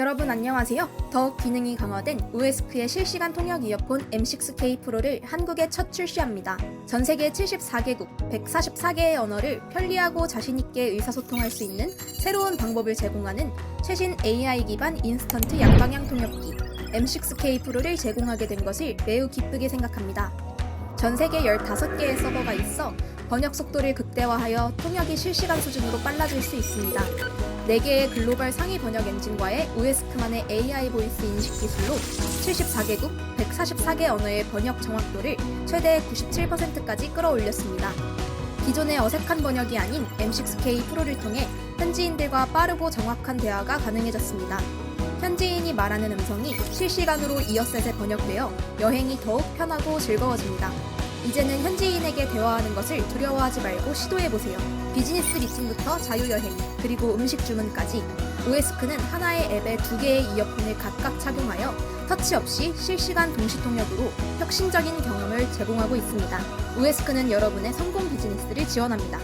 여러분 안녕하세요. 더욱 기능이 강화된 우에스크의 실시간 통역 이어폰 M6K 프로를 한국에 첫 출시합니다. 전 세계 74개국 144개의 언어를 편리하고 자신있게 의사소통할 수 있는 새로운 방법을 제공하는 최신 AI 기반 인스턴트 양방향 통역기 M6K 프로를 제공하게 된 것을 매우 기쁘게 생각합니다. 전 세계 15개의 서버가 있어 번역 속도를 극대화하여 통역이 실시간 수준으로 빨라질 수 있습니다. 4개의 글로벌 상위 번역 엔진과의 우에스크만의 AI 보이스 인식 기술로 74개국 144개 언어의 번역 정확도를 최대 97%까지 끌어올렸습니다. 기존의 어색한 번역이 아닌 M6K 프로를 통해 현지인들과 빠르고 정확한 대화가 가능해졌습니다. 현지인이 말하는 음성이 실시간으로 이어셋에 번역되어 여행이 더욱 편하고 즐거워집니다. 이제는 현지인에게 대화하는 것을 두려워하지 말고 시도해보세요. 비즈니스 미팅부터 자유여행, 그리고 음식 주문까지 오에스크는 하나의 앱에 두 개의 이어폰을 각각 착용하여 터치 없이 실시간 동시 통역으로 혁신적인 경험을 제공하고 있습니다. 오에스크는 여러분의 성공 비즈니스를 지원합니다.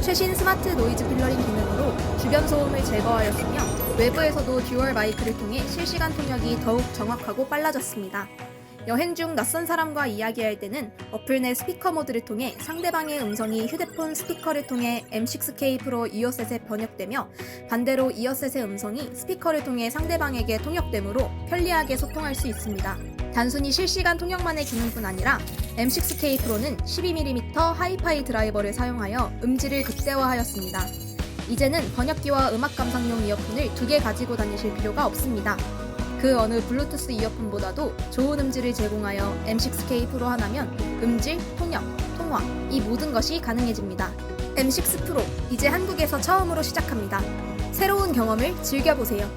최신 스마트 노이즈 필러링 기능으로 주변 소음을 제거하였으며 외부에서도 듀얼 마이크를 통해 실시간 통역이 더욱 정확하고 빨라졌습니다. 여행 중 낯선 사람과 이야기할 때는 어플 내 스피커 모드를 통해 상대방의 음성이 휴대폰 스피커를 통해 M6K 프로 이어셋에 번역되며 반대로 이어셋의 음성이 스피커를 통해 상대방에게 통역되므로 편리하게 소통할 수 있습니다. 단순히 실시간 통역만의 기능뿐 아니라 M6K 프로는 12mm 하이파이 드라이버를 사용하여 음질을 극대화하였습니다. 이제는 번역기와 음악 감상용 이어폰을 두 개 가지고 다니실 필요가 없습니다. 그 어느 블루투스 이어폰보다도 좋은 음질을 제공하여 M6K 프로 하나면 음질, 통역, 통화 이 모든 것이 가능해집니다. M6 프로 이제 한국에서 처음으로 시작합니다. 새로운 경험을 즐겨보세요.